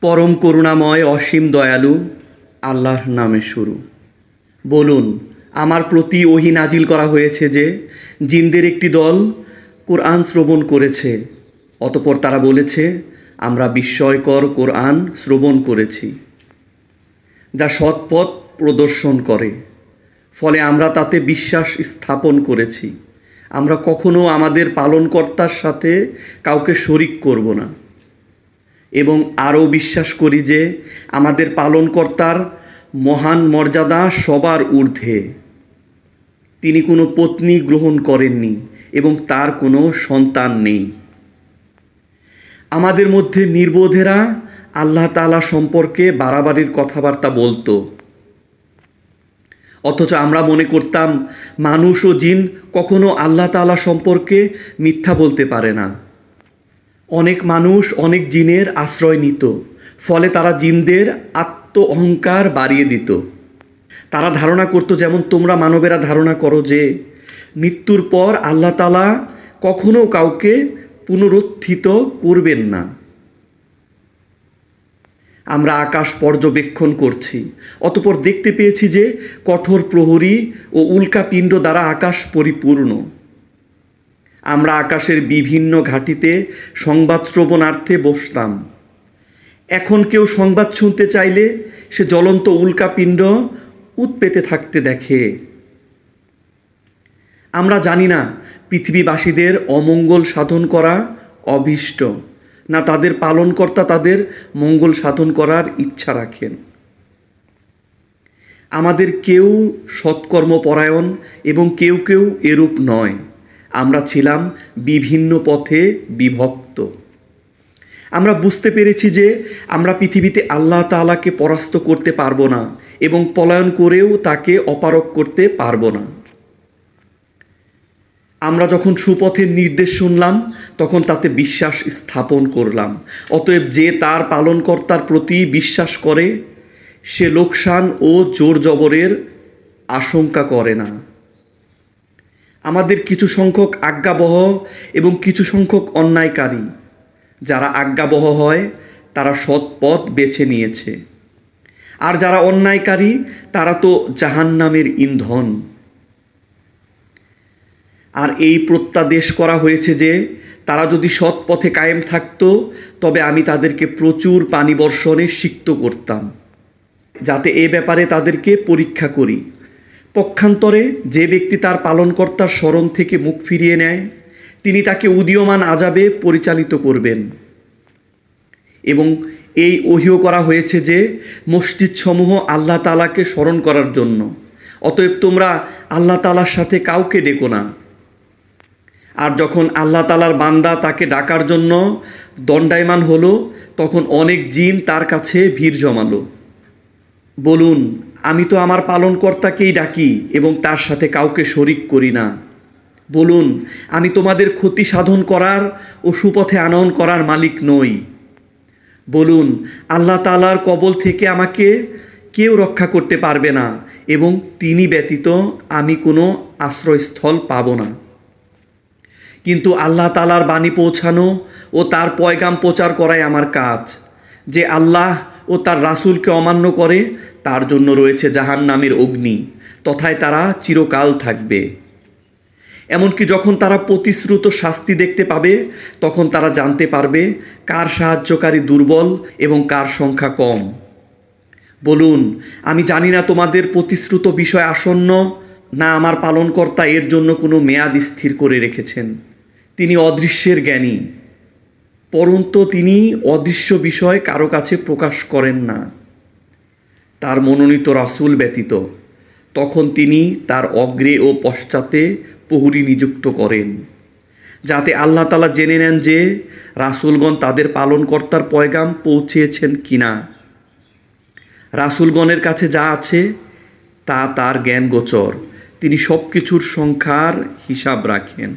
পরম করুণাময় অসীম দয়ালু, আল্লাহর নামে শুরু। বলুন, আমার প্রতি ওহি নাজিল করা হয়েছে যে, জিনদের একটি দল কোরআন শ্রবণ করেছে। অতপর তারা বলেছে, আমরা বিস্ময়কর কোরআন শ্রবণ করেছি, যা সৎপথ প্রদর্শন করে। ফলে আমরা তাতে বিশ্বাস স্থাপন করেছি। আমরা কখনো আমাদের পালনকর্তার সাথে কাউকে শরিক করব না। এবং আরও বিশ্বাস করি যে আমাদের পালনকর্তার মহান মর্যাদা সবার ঊর্ধ্বে। তিনি কোনো পত্নী গ্রহণ করেননি এবং তার কোনো সন্তান নেই। আমাদের মধ্যে নির্বোধেরা আল্লাহ তাআলা সম্পর্কে বাড়াবাড়ির কথাবার্তা বলতো। অথচ আমরা মনে করতাম, মানুষ ও জিন কখনো আল্লাহ তাআলা সম্পর্কে মিথ্যা বলতে পারে না। অনেক মানুষ অনেক জিনের আশ্রয় নিত, ফলে তারা জিনদের আত্ম অহংকার বাড়িয়ে দিত। তারা ধারণা করতো যেমন তোমরা মানবেরা ধারণা করো যে, মৃত্যুর পর আল্লাহ তালা কখনো কাউকে পুনরুত্থিত করবেন না। আমরা আকাশ পর্যবেক্ষণ করছি, অতপর দেখতে পেয়েছি যে কঠোর প্রহরী ও উল্কাপিণ্ড দ্বারা আকাশ পরিপূর্ণ। আমরা আকাশের বিভিন্ন ঘাটিতে সংবাদ শ্রবণার্থে বসতাম। এখন কেউ সংবাদ শুনতে চাইলে সে জ্বলন্ত উল্কাপিণ্ড উৎপেতে থাকতে দেখে। আমরা জানি না পৃথিবীবাসীদের অমঙ্গল সাধন করা অভীষ্ট, না তাদের পালনকর্তা তাদের মঙ্গল সাধন করার ইচ্ছা রাখেন। আমাদের কেউ সৎকর্মপরায়ণ এবং কেউ কেউ এরূপ নয়। আমরা ছিলাম বিভিন্ন পথে বিভক্ত। আমরা বুঝতে পেরেছি যে আমরা পৃথিবীতে আল্লাহ তাআলাকে পরাস্ত করতে পারব না এবং পলায়ন করেও তাকে অপারক করতে পারব না। আমরা যখন সুপথের নির্দেশ শুনলাম, তখন তাতে বিশ্বাস স্থাপন করলাম। অতএব যে তার পালনকর্তার প্রতি বিশ্বাস করে, সে লোকসান ও জোর জবরের আশঙ্কা করে না। আমাদের কিছু সংখ্যক আজ্ঞাবহ এবং কিছু সংখ্যক অন্যায়কারী। যারা আজ্ঞাবহ হয়, তারা সৎ পথ বেছে নিয়েছে। আর যারা অন্যায়কারী, তারা তো জাহান্নামের ইন্ধন। আর এই প্রত্যাদেশ করা হয়েছে যে, তারা যদি সৎ পথে কায়েম থাকতো, তবে আমি তাদেরকে প্রচুর পানি বর্ষণে সিক্ত করতাম, যাতে এ ব্যাপারে তাদেরকে পরীক্ষা করি। পক্ষান্তরে যে ব্যক্তি তার পালনকর্তার স্মরণ থেকে মুখ ফিরিয়ে নেয়, তিনি তাকে উদীয়মান আজাবে পরিচালিত করবেন। এবং এই ওহিও করা হয়েছে যে, মসজিদসমূহ আল্লাহ তালাকে স্মরণ করার জন্য। অতএব তোমরা আল্লাহ তালার সাথে কাউকে ডেকো না। আর যখন আল্লাহ তালার বান্দা তাকে ডাকার জন্য দণ্ডায়মান হলো, তখন অনেক জিন তার কাছে ভিড় জমালো। বলুন আমি তো আমার পালনকর্তাকেই ডাকি এবং তার সাথে কাউকে শরিক করি না। বলুন, আমি তোমাদের ক্ষতি সাধন করার ও সুপথে আনয়ন করার মালিক নই। বলুন, আল্লাহ তালার কবল থেকে আমাকে কেউ রক্ষা করতে পারবে না এবং তিনি ব্যতীত আমি কোনো আশ্রয়স্থল পাব না। কিন্তু আল্লাহ তালার বাণী পৌঁছানো ও তার পয়গাম প্রচার করাই আমার কাজ, যে আল্লাহ ও তার রাসূলকে অমান্য করে, তার জন্য রয়েছে জাহান নামের অগ্নি, তথায় তারা চিরকাল থাকবে। এমনকি যখন তারা প্রতিশ্রুত শাস্তি দেখতে পাবে, তখন তারা জানতে পারবে কার সাহায্যকারী দুর্বল এবং কার সংখ্যা কম। বলুন, আমি জানি না তোমাদের প্রতিশ্রুত বিষয় আসন্ন, না আমার পালনকর্তা এর জন্য কোনো মেয়াদ স্থির করে রেখেছেন। তিনি অদৃশ্যের জ্ঞানী। পরন্তু তিনি অদৃশ্য বিষয় কারও কাছে প্রকাশ করেন না। তার মনোনীত রাসূল ব্যতীত, তখন তিনি তার অগ্রে ও পশ্চাতে প্রহরী নিযুক্ত করেন। যাতে আল্লাহ তালা জেনে নেন যে রাসূলগণ তাদের পালনকর্তার পয়গাম পৌঁছেছেন কিনা। রাসূলগণের কাছে যা আছে, তা তার জ্ঞান গোচর তিনি সব কিছুর সংখ্যার হিসাব রাখেন।